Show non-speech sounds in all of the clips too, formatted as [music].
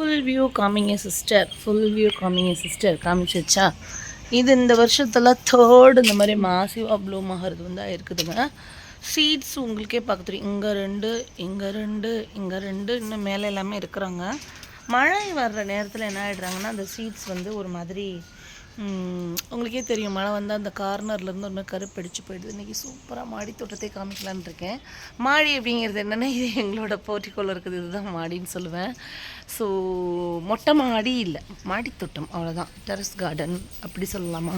Full view காமிங்க sister full view காமிங்க sister காமிச்சிச்சா இது இந்த வருஷத்தில் தேர்டு இந்த மாதிரி மாசிவாக ப்ளூம் ஆகிறது வந்து இருக்குதுங்க சீட்ஸ் உங்களுக்கே பார்க்க தெரியும். இங்கே ரெண்டு இங்கே ரெண்டு இங்கே ரெண்டு இன்னும் மேலே எல்லாமே இருக்கிறாங்க. மழை வர்ற நேரத்தில் என்ன ஆகிடுறாங்கன்னா அந்த சீட்ஸ் வந்து ஒரு மாதிரி உங்களுக்கே தெரியும் மழை வந்து அந்த கார்னர்லேருந்து ஒரு கருப்படிச்சு போயிடுது. இன்றைக்கி சூப்பராக மாடி தோட்டத்தை காமிக்கலான் இருக்கேன். மாடி அப்படிங்கிறது என்னென்னா இது எங்களோட போர்ட்டிக்கோல இருக்குது. இதுதான் மாடின்னு சொல்லுவேன். ஸோ மொட்டை மாடி இல்லை. மாடி தோட்டம் அவ்வளோதான் டெரஸ் கார்டன் அப்படி சொல்லலாமா?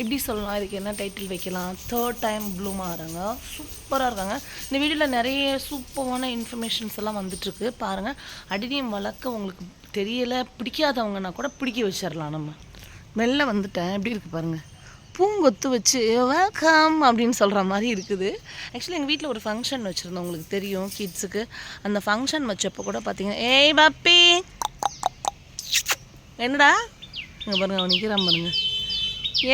எப்படி சொல்லலாம். இதுக்கு என்ன டைட்டில் வைக்கலாம்? தேர்ட் டைம் ப்ளூமாக இருக்காங்க சூப்பராக இருக்காங்க. இந்த வீடியோவில் நிறைய சூப்பரான இன்ஃபர்மேஷன்ஸ் எல்லாம் வந்துட்டுருக்கு. பாருங்கள் அடினியம் வளர்க்க உங்களுக்கு தெரியலை பிடிக்காதவங்கன்னா கூட பிடிக்க வச்சிடலாம் நம்ம. மெல்ல வந்துட்டேன். எப்படி இருக்குது பாருங்கள் பூங்கொத்து வச்சு வெல்கம் அப்படின்னு சொல்கிற மாதிரி இருக்குது. ஆக்சுவலி எங்கள் வீட்டில் ஒரு ஃபங்க்ஷன் வச்சுருந்தோம். உங்களுக்கு தெரியும் கிட்ஸுக்கு அந்த ஃபங்க்ஷன் வச்சப்போ கூட பார்த்தீங்கன்னா ஏய் பாப்பி! என்னடா? இங்கே பாருங்கள் அவன் நிற்கிறான் பாருங்க.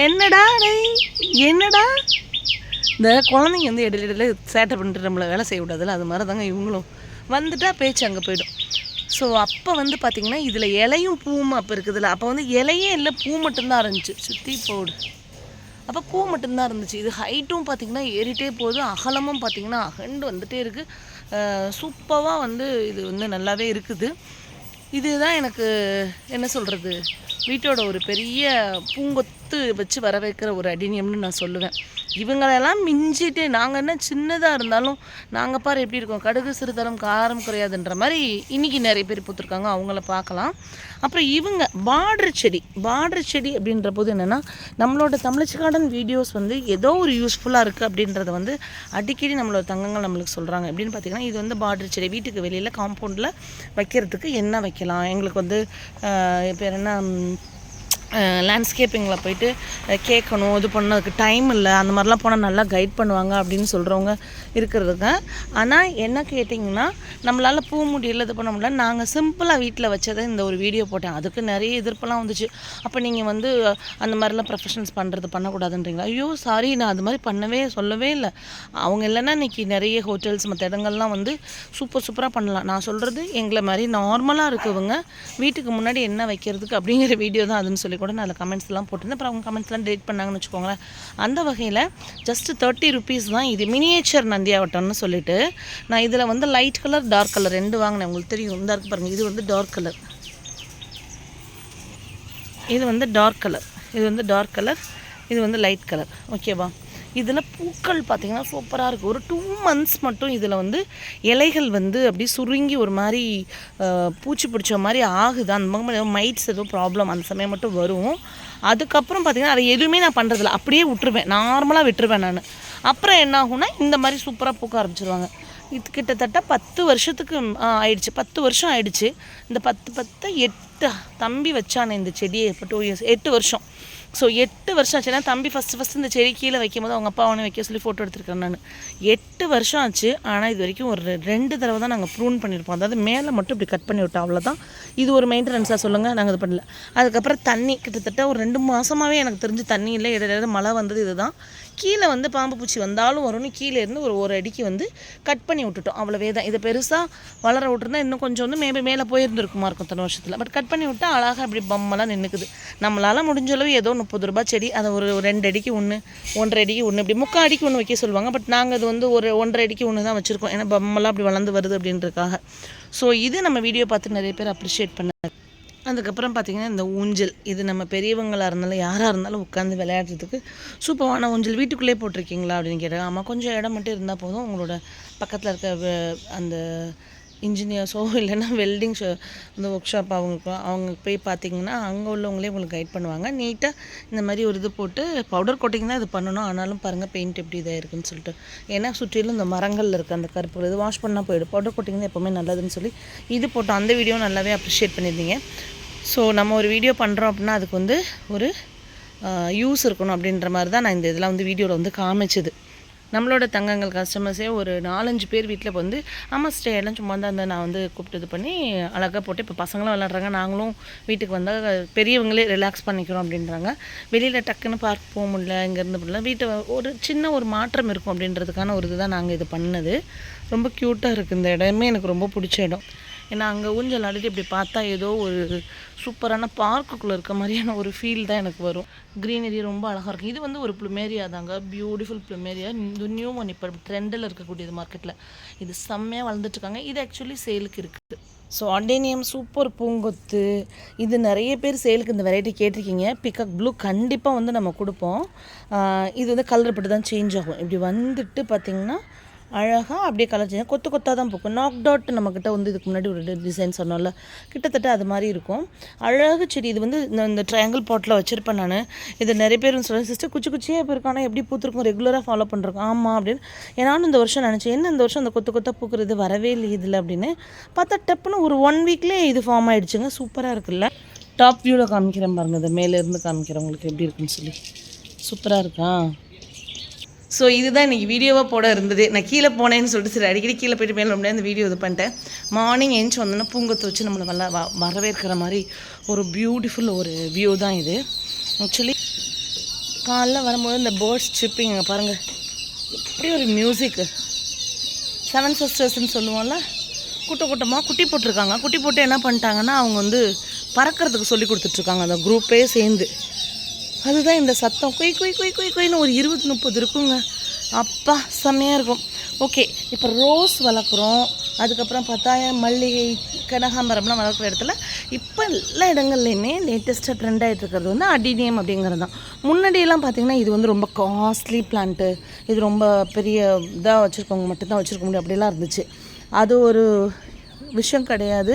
என்னடா டேய்? என்னடா? இந்த குழந்தைங்க வந்து இடையில இடையில சேட்டை பண்ணிட்டு நம்மளை வேலை செய்ய விடாதுல்ல? அது மாதிரி தாங்க இவங்களும். வந்துட்டா பேச்சு அங்கே போயிடும். ஸோ அப்போ வந்து பார்த்திங்கன்னா இதில் இலையும் பூவும் அப்போ இருக்குதுல்ல. அப்போ வந்து இலையே இல்லை பூ மட்டும்தான் இருந்துச்சு. சுற்றி போடு. அப்போ பூ மட்டும்தான் இருந்துச்சு. இது ஹைட்டும் பார்த்திங்கன்னா ஏறிட்டே போகுது. அகலமும் பார்த்திங்கன்னா அகண்டு வந்துகிட்டே இருக்குது சூப்பராக வந்து இது வந்து நல்லாவே இருக்குது. இதுதான் எனக்கு என்ன சொல்கிறது வீட்டோட ஒரு பெரிய கொடுத்து வச்சு வர வைக்கிற ஒரு அடினியம்னு நான் சொல்லுவேன். இவங்களெல்லாம் மிஞ்சிட்டு நாங்கள் என்ன சின்னதாக இருந்தாலும் நாங்கள் பாரு எப்படி இருக்கோம். கடுகு சிறுதரம் காரம் குறையாதுன்ற மாதிரி இன்றைக்கி நிறைய பேர் பூத்துருக்காங்க. அவங்கள பார்க்கலாம். அப்புறம் இவங்க பார்டர் செடி பார்டர் செடி அப்படின்ற போது என்னென்னா நம்மளோட தமிழச்சி கார்டன் வீடியோஸ் வந்து ஏதோ ஒரு யூஸ்ஃபுல்லாக இருக்குது அப்படின்றத வந்து அடிக்கடி நம்மளோட தங்கங்கள் நம்மளுக்கு சொல்கிறாங்க எப்படின்னு பார்த்தீங்கன்னா இது வந்து பார்டர் செடி. வீட்டுக்கு வெளியில் காம்பவுண்டில் வைக்கிறதுக்கு என்ன வைக்கலாம்? எங்களுக்கு வந்து இப்போ என்ன? லேண்ட்ஸ்கேப்பிங்கில் போயிட்டு கேட்கணும் இது பண்ணதுக்கு டைம் இல்லை அந்த மாதிரிலாம் போனால் நல்லா கைட் பண்ணுவாங்க அப்படின்னு சொல்கிறவங்க இருக்கிறதுங்க ஆனால் என்ன கேட்டிங்கன்னா நம்மளால் பூ முடியல இது பண்ண முடியல. நாங்கள் சிம்பிளாக வீட்டில் வச்சதை இந்த ஒரு வீடியோ போட்டேன். அதுக்கு நிறைய எதிர்ப்பெல்லாம் வந்துச்சு. அப்போ நீங்கள் வந்து அந்த மாதிரிலாம் ப்ரொஃபஷன்ஸ் பண்ணுறது பண்ணக்கூடாதுன்றீங்களா? ஐயோ சாரி நான் அது மாதிரி பண்ணவே சொல்லவே இல்லை. அவங்க இல்லைன்னா இன்றைக்கி நிறைய ஹோட்டல்ஸ் மற்ற இடங்கள்லாம் வந்து சூப்பர் சூப்பராக பண்ணலாம். நான் சொல்கிறது எங்களை மாதிரி நார்மலாக இருக்கவங்க வீட்டுக்கு முன்னாடி என்ன வைக்கிறதுக்கு அப்படிங்கிற வீடியோ தான் அதுன்னு சொல்லி கூட நான் அதில் கமெண்ட்ஸ்லாம் போட்டிருந்தேன். அப்புறம் அவங்க கமெண்ட்ஸ்லாம் டெலிட் பண்ணாங்கன்னு வச்சுக்கோங்களேன். அந்த வகையில் ஜஸ்ட் தேர்ட்டி ருபீஸ் தான் இது மினியேச்சர் நந்தியாவட்டம்னு சொல்லிட்டு நான் இதில் வந்து லைட் கலர் டார்க் கலர் ரெண்டு வாங்கினேன். உங்களுக்கு தெரியும். இந்த இருக்கு பாருங்கள் இது வந்து டார்க் கலர் இது வந்து டார்க் கலர் இது வந்து டார்க் கலர் இது வந்து லைட் கலர் ஓகேவா இதில் பூக்கள் பார்த்திங்கன்னா சூப்பராக இருக்குது. ஒரு டூ மந்த்ஸ் மட்டும் இதில் வந்து இலைகள் வந்து அப்படியே சுருங்கி ஒரு மாதிரி பூச்சி பிடிச்ச மாதிரி ஆகுது. அந்த மாதிரி ஏதோ மைட்ஸ் ஏதோ ப்ராப்ளம் அந்த சமயம் மட்டும் வரும். அதுக்கப்புறம் பார்த்திங்கன்னா அதை எதுவுமே நான் பண்ணுறதில்ல அப்படியே விட்டுருவேன். நார்மலாக விட்டுருவேன் நான். அப்புறம் என்ன ஆகும்னா இந்த மாதிரி சூப்பராக பூக்க ஆரம்பிச்சிருவாங்க. இது கிட்டத்தட்ட பத்து வருஷத்துக்கு ஆயிடுச்சு. பத்து வருஷம் ஆயிடுச்சு. இந்த பத்து பத்து எட்டு தம்பி வச்சானே இந்த செடியை இப்போ டூ இயர்ஸ் எட்டு வருஷம். ஸோ எட்டு வருஷம் ஆச்சு. ஏன்னா தம்பி ஃபஸ்ட்டு ஃபஸ்ட்டு இந்த செடி கீழே வைக்கும் போது அவங்க அப்பா அவனை வைக்க சொல்லி ஃபோட்டோ எடுத்துருக்கேன் நான். எட்டு வருஷம் ஆச்சு. ஆனால் இது வரைக்கும் ஒரு ரெண்டு தடவை தான் நாங்கள் ப்ரூன் பண்ணியிருப்போம். அதாவது மேலே மட்டும் இப்படி கட் பண்ணி விட்டோம். அவ்வளோதான் இது ஒரு மெயின்டெனன்ஸாக சொல்லுங்கள் நாங்கள் இது பண்ணல. அதுக்கப்புறம் தண்ணி. கிட்டத்தட்ட ஒரு ரெண்டு மாதமாகவே எனக்கு தெரிஞ்சு தண்ணி இல்லை. இடையில மழை வந்தது இதுதான். கீழே வந்து பாம்பு பூச்சி வந்தாலும் வரும்னு கீழே இருந்து ஒரு ஒரு அடிக்கு வந்து கட் பண்ணி விட்டுட்டோம். அவ்வளோவே தான். இதை பெருசாக வளர விட்டுருந்தா இன்னும் கொஞ்சம் வந்து மேபி மேலே போயிருந்துருக்குமா இருக்கும் தன வருஷத்தில். பட் கட் பண்ணி விட்டால் அழகாக அப்படி பம்மெல்லாம் நின்றுக்குது நம்மளால் முடிஞ்ச அளவு ஏதோ முப்பது ரூபாய் செடி அதை ஒரு ரெண்டு அடிக்கு ஒன்று ஒன்றரை அடிக்கு ஒன்று இப்படி முக்கால் அடிக்கு ஒன்று வைக்க சொல்லுவாங்க. பட் நாங்கள் அது வந்து ஒரு ஒன்றரை அடிக்கு ஒன்று தான் வச்சுருக்கோம். ஏன்னா பம்மெல்லாம் அப்படி வளர்ந்து வருது அப்படின்றதுக்காக. ஸோ இது நம்ம வீடியோ பார்த்து நிறைய பேர் அப்ரிஷியேட் பண்ணுறாங்க அதுக்கப்புறம் பார்த்திங்கன்னா இந்த ஊஞ்சல். இது நம்ம பெரியவங்களாக இருந்தாலும் யாராக இருந்தாலும் உட்காந்து விளையாடுறதுக்கு சூப்பரான ஊஞ்சல். வீட்டுக்குள்ளே போட்டிருக்கீங்களா அப்படின்னு கேட்டாங்க. ஆமாம் கொஞ்சம் இடம் மட்டும் இருந்தால் போதும். உங்களோட பக்கத்தில் இருக்க வ- அந்த இன்ஜினியர்ஸோ இல்லைன்னா வெல்டிங் ஷோ இந்த ஒர்க் ஷாப் அவங்க அவங்க போய் பார்த்தீங்கன்னா அங்கே உள்ளவங்களே உங்களுக்கு கைட் பண்ணுவாங்க. நீட்டாக இந்த மாதிரி ஒரு இது போட்டு பவுடர் கோட்டிங் தான் இது பண்ணணும். ஆனாலும் பாருங்கள் பெயிண்ட் எப்படி இதாக இருக்குன்னு சொல்லிட்டு. ஏன்னா சுற்றிலும் இந்த மரங்கள் இருக்குது அந்த கருப்பு இது வாஷ் பண்ணால் போயிடும். பவுடர் கோட்டிங் தான் எப்போவுமே நல்லதுன்னு சொல்லி இது போட்டோம் அந்த வீடியோ நல்லாவே அப்ரிஷியேட் பண்ணியிருந்தீங்க. ஸோ நம்ம ஒரு வீடியோ பண்ணுறோம் அப்படின்னா அதுக்கு வந்து ஒரு யூஸ் இருக்கணும் அப்படின்ற மாதிரி தான் நான் இந்த இதெல்லாம் வந்து வீடியோவில் வந்து காமிச்சது. நம்மளோட தங்கங்கள் கஸ்டமர்ஸே ஒரு நாலஞ்சு பேர் வீட்டில் வந்து ஆமாம் ஸ்டே எல்லாம் சும்மா தான் இருந்தால் நான் வந்து கூப்பிட்டு இது பண்ணி அழகாக போட்டு இப்போ பசங்களும் விளாட்றாங்க. நாங்களும் வீட்டுக்கு வந்தால் பெரியவங்களே ரிலாக்ஸ் பண்ணிக்கிறோம் அப்படின்றாங்க. வெளியில் டக்குன்னு பார்க் போக முடியல இங்கேருந்து முடியல. வீட்டை ஒரு சின்ன ஒரு மாற்றம் இருக்கும் அப்படின்றதுக்கான ஒரு இதுதான் நாங்கள் இது பண்ணது. ரொம்ப க்யூட்டாக இருக்குது இந்த இடமே. எனக்கு ரொம்ப பிடிச்ச இடம். ஏன்னா அங்கே ஊஞ்சல் ஆடிட்டு இப்படி பார்த்தா ஏதோ ஒரு சூப்பரான பார்க்குக்குள்ளே இருக்க மாதிரியான ஒரு ஃபீல் தான் எனக்கு வரும். க்ரீனரி ரொம்ப அழகாக இருக்கும். இது வந்து ஒரு ப்ளூமேரியா தாங்க. பியூட்டிஃபுல் ப்ளூமேரியா இந்த நியூ ஒன் இப்போ ட்ரெண்டில் இருக்கக்கூடியது மார்க்கெட்டில் இது செம்மையாக வளர்ந்துட்டுருக்காங்க இது ஆக்சுவலி சேலுக்கு இருக்குது. ஸோ அண்டேனியம் சூப்பர் பூங்கொத்து. இது நிறைய பேர் சேலுக்கு இந்த வெரைட்டி கேட்டிருக்கீங்க. பிக்கப் ப்ளூ கண்டிப்பாக வந்து நம்ம கொடுப்போம். இது வந்து கலர் பட்டு தான் சேஞ்ச் ஆகும். இப்படி வந்துட்டு பார்த்திங்கன்னா அழகாக அப்படியே கலர் சேஞ்ச் கொத்து கொத்தாக தான் பூக்கும். நாக் டாட் நம்மக்கிட்ட வந்து இதுக்கு முன்னாடி ஒரு டிசைன் சொன்னோம்ல. கிட்டத்தட்ட அது மாதிரி இருக்கும். அழகு செடி இது வந்து இந்த இந்த ட்ரையாங்கிள் பாட்டில் வச்சுருப்பேன் நான். இது நிறைய பேர் சொல்லுவேன் சிஸ்டர் குச்சி குச்சியே இப்போ இருக்கானா? எப்படி பூத்துருக்கும்? ரெகுலராக ஃபாலோ பண்ணுறோம் ஆமாம் அப்படின்னு. ஏன்னாலும் இந்த வருஷம் நினச்சேன் என்ன இந்த வருஷம் அந்த கொத்து கொத்தாக பூக்கிறது? வரவே இல்லை இதில் அப்படின்னு. பார்த்தா டப்புன்னு ஒரு ஒன் வீக்லேயே இது ஃபார்ம் ஆகிடுச்சுங்க சூப்பராக இருக்குல்ல. டாப் வியூவில் காமிக்கிறேன் பாருங்கள் இந்த மேலே இருந்து காமிக்கிறேன் உங்களுக்கு எப்படி இருக்குன்னு சொல்லி. சூப்பராக இருக்கா? ஸோ இதுதான் இன்றைக்கி வீடியோவாக போட இருந்தது. நான் கீழே போனேன்னு சொல்லிட்டு சரி அடிக்கடி கீழே போயிட்டு மேலே முடியாது அந்த வீடியோ இது பண்ணிட்டேன். மார்னிங் எழுந்துச்சு வந்தோன்னா பூங்கத்தை வச்சு நம்மளை வல்ல வ வரவேற்கிற மாதிரி ஒரு பியூட்டிஃபுல் ஒரு வியூ தான் இது. ஆக்சுவலி காலைல வரும்போது இந்த பேர்ட்ஸ் சிப்பிங் பாருங்கள் எப்படி ஒரு மியூசிக்கு செவன் சிஸ்டர்ஸ்ன்னு சொல்லுவோம்ல. கூட்ட கூட்டமாக குட்டி போட்டிருக்காங்க. குட்டி போட்டு என்ன பண்ணிட்டாங்கன்னா அவங்க வந்து பறக்கிறதுக்கு சொல்லி கொடுத்துட்ருக்காங்க அந்த குரூப்பே சேர்ந்து. அதுதான் இந்த சத்தம். கொய் கொய் கொய் கொய் கொய்னு ஒரு இருபது முப்பது இருக்குங்க. அப்பா செம்மையாக இருக்கும். ஓகே இப்போ ரோஸ் வளர்க்குறோம். அதுக்கப்புறம் பார்த்தா மல்லிகை கனகாம்பரம்லாம் வளர்க்குற இடத்துல இப்போ எல்லா இடங்கள்லையுமே லேட்டஸ்ட்டாக ட்ரெண்ட் ஆகிட்டு இருக்கிறது வந்து அடினியம் அப்படிங்கிறது தான் முன்னாடியெல்லாம் பார்த்தீங்கன்னா இது வந்து ரொம்ப காஸ்ட்லி பிளான்ட்டு இது ரொம்ப பெரிய இதாக வச்சுருக்கவங்க மட்டும்தான் வச்சுருக்க முடியும். அப்படிலாம் இருந்துச்சு. அது ஒரு விஷயம் கிடையாது.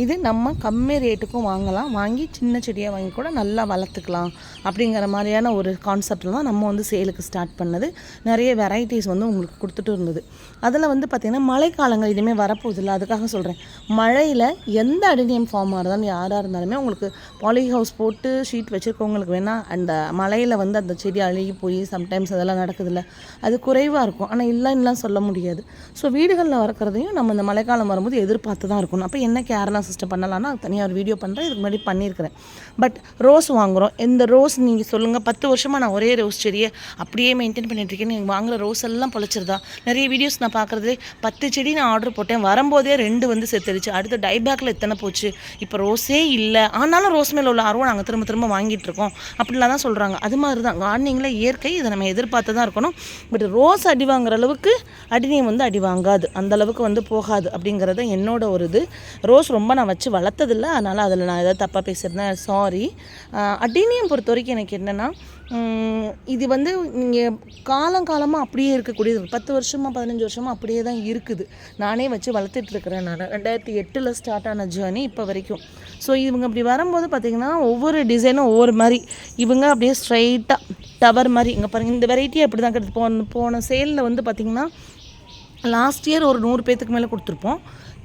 இது நம்ம கம்மி ரேட்டுக்கும் வாங்கலாம். வாங்கி சின்ன செடியாக வாங்கி கூட நல்லா வளர்த்துக்கலாம். அப்படிங்கிற மாதிரியான ஒரு கான்செப்டில் தான் நம்ம வந்து சேலுக்கு ஸ்டார்ட் பண்ணது. நிறைய வெரைட்டிஸ் வந்து உங்களுக்கு கொடுத்துட்டு இருந்தது. அதில் வந்து பார்த்திங்கன்னா மழைக்காலங்கள் இனிமேல் வரப்போகுதில்ல அதுக்காக சொல்கிறேன் மழையில் எந்த அடினியம் ஃபார்மாக இருந்தாலும் யாராக இருந்தாலுமே உங்களுக்கு பாலி ஹவுஸ் போட்டு ஷீட் வச்சுருக்கவங்களுக்கு வேணால் அந்த மழையில் வந்து அந்த செடி அழுகி போய் சம்டைம்ஸ் அதெல்லாம் நடக்குதுல்ல. அது குறைவாக இருக்கும். ஆனால் இல்லைன்னுலாம் சொல்ல முடியாது. ஸோ வீடுகளில் வளர்க்குறதையும் நம்ம இந்த மழைக்காலம் வரும்போது எதிர்பார்த்து தான் இருக்கணும். அப்போ என்ன கேரளா சிஸ்டம் பண்ணலாம்னா அது தனியாக ஒரு வீடியோ பண்ணுறேன் இதுக்கு முன்னாடி பண்ணியிருக்கிறேன். பட் ரோஸ் வாங்குகிறோம் இந்த ரோஸ் நீங்கள் சொல்லுங்கள் பத்து வருஷமாக நான் ஒரே ரோஸ் செடியை அப்படியே மெயின்டைன் பண்ணிட்டு இருக்கேன். நீங்கள் வாங்குகிற ரோஸ் எல்லாம் பொழைச்சிருதா? நிறைய வீடியோஸ் நான் பார்க்குறதுலே பத்து செடி நான் ஆர்டர் போட்டேன். வரும்போதே ரெண்டு வந்து செத்துருச்சு. அடுத்து டைபேக்கில் எத்தனை போச்சு. இப்போ ரோஸே இல்லை. ஆனாலும் ரோஸ் மேலே உள்ள ஆர்வம் நாங்கள் திரும்ப திரும்ப வாங்கிட்டு இருக்கோம். அப்படிலாம் தான் சொல்கிறாங்க அது மாதிரி தான் கார்டனிங்கில் இயற்கை இதை நம்ம எதிர்பார்த்து தான் இருக்கணும். பட் ரோஸ் அடி வாங்குற அளவுக்கு அடினியம் வந்து அடி வாங்காது. அந்த அளவுக்கு வந்து போகாது அப்படிங்கிறத என்னோட ஒரு இது. ரோஸ் ரொம்ப நான் வச்சு வளர்த்ததில்ல. அதனால் அதில் நான் ஏதாவது தப்பாக பேசியிருந்தேன். சாரி அடினியம் பொறுத்த வரைக்கும் எனக்கு என்னென்னா இது வந்து நீங்கள் காலங்காலமாக அப்படியே இருக்கக்கூடியது. பத்து வருஷமாக பதினஞ்சு வருஷமாக அப்படியே தான் இருக்குது. நானே வச்சு வளர்த்துட்டு இருக்கிறேன் நான் ரெண்டாயிரத்தி எட்டில் ஸ்டார்ட் ஆன ஜேர்னி இப்போ வரைக்கும். ஸோ இவங்க அப்படி வரும்போது பார்த்திங்கன்னா ஒவ்வொரு டிசைனும் ஒவ்வொரு மாதிரி. இவங்க அப்படியே ஸ்ட்ரைட்டாக டவர் மாதிரி. இங்கே பாருங்கள் இந்த வெரைட்டியாக அப்படி தான் கிடையாது போன போன சேலில் வந்து பார்த்திங்கன்னா லாஸ்ட் இயர் ஒரு நூறு பேத்துக்கு மேலே கொடுத்துருப்போம்.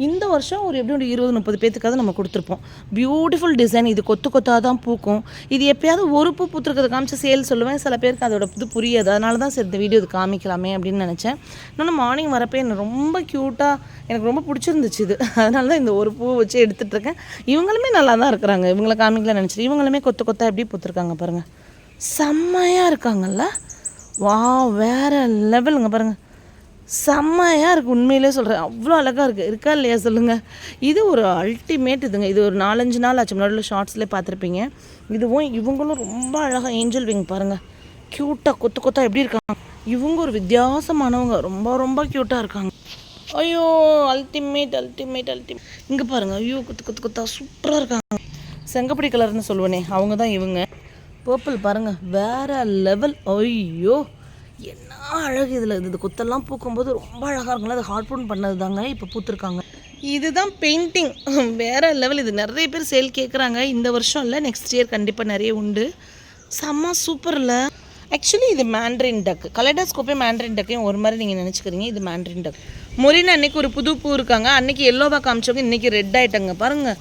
இந்த வருஷம் ஒரு எப்படி ஒரு இருபது முப்பது பேத்துக்காவது நம்ம கொடுத்துருப்போம். பியூட்டிஃபுல் டிசைன் இது கொத்து கொத்தாக தான் பூக்கும். இது எப்பயாவது ஒரு பூ பூத்துருக்கிறது காமிச்சு சேல் சொல்லுவேன். சில பேருக்கு அதோட இது புரியாது. அதனால தான் சரி இந்த வீடியோ இது காமிக்கலாமே அப்படின்னு நினச்சேன். இன்னொன்று மார்னிங் வரப்போ எனக்கு ரொம்ப க்யூட்டாக எனக்கு ரொம்ப பிடிச்சிருந்துச்சு இது. அதனால தான் இந்த ஒரு பூ வச்சு எடுத்துகிட்டு இருக்கேன். இவங்களுமே நல்லா தான் இருக்கிறாங்க. இவங்களை காமிக்கல நினச்சிட்டு. இவங்களுமே கொத்து கொத்தாக எப்படி பூத்துருக்காங்க பாருங்கள் செம்மையாக இருக்காங்கல்ல? வா வேறு லெவலுங்க பாருங்கள் செம்மையாக இருக்குது உண்மையிலே சொல்கிறேன் அவ்வளோ அழகாக இருக்குது இருக்கா இல்லையா? சொல்லுங்கள் இது ஒரு அல்டிமேட் இதுங்க. இது ஒரு நாலஞ்சு நாள் ஆச்சு. முன்னாடி ஷார்ட்ஸ்லேயே பார்த்துருப்பீங்க. இதுவும் இவங்களும் ரொம்ப அழகாக ஏஞ்சல் விங் பாருங்கள் க்யூட்டாக கொத்து கொத்தா எப்படி இருக்காங்க. இவங்க ஒரு வித்தியாசமானவங்க. ரொம்ப ரொம்ப க்யூட்டாக இருக்காங்க. ஐயோ அல்டிமேட் அல்டிமேட் அல்டிமேட் இங்கே பாருங்கள் ஐயோ கொத்து கொத்து கொத்தா சூப்பராக இருக்காங்க. செங்கப்படி கலர்னு சொல்லுவேனே அவங்க தான் இவங்க. பர்பிள் பாருங்கள் வேற லெவல் ஐயோ. என்ன அழகு இதில் இது கொத்தெல்லாம் பூக்கும்போது ரொம்ப அழகாக இருக்கும்ல. அது ஹார்ட் பவுன் பண்ணது தாங்க இப்போ பூத்துருக்காங்க. இதுதான் பெயிண்டிங் [laughs] வேற லெவல் இது நிறைய பேர் சேல் கேட்குறாங்க இந்த வருஷம் இல்லை நெக்ஸ்ட் இயர் கண்டிப்பாக நிறைய உண்டு. செம்ம சூப்பரில் ஆக்சுவலி இது மேண்ட்ரின் டக் கலடாஸ்கோப்பே மேண்ட்ரின் டக்கையும் ஒரு மாதிரி நீங்கள் நினச்சிக்கிறீங்க. இது மேண்ட்ரின் டக் மொரினா அன்னைக்கு ஒரு புது பூ இருக்காங்க. அன்னைக்கு எல்லோவாக காமிச்சவங்க இன்றைக்கி ரெட் ஆகிட்டாங்க பாருங்கள்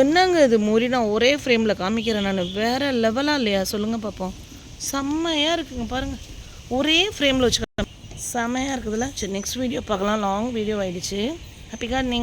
என்னங்க இது மொரினா ஒரே ஃப்ரேமில் காமிக்கிறேன் நான். வேற லெவலாக இல்லையா? சொல்லுங்கள் பார்ப்போம் செம்மையாக இருக்குங்க. பாருங்கள் ஒரே ஃப்ரேமில் வச்சுக்கலாம் செமையாக இருக்குதுல்ல. சரி நெக்ஸ்ட் வீடியோ பார்க்கலாம். லாங் வீடியோ ஆயிடுச்சு. Happy gardening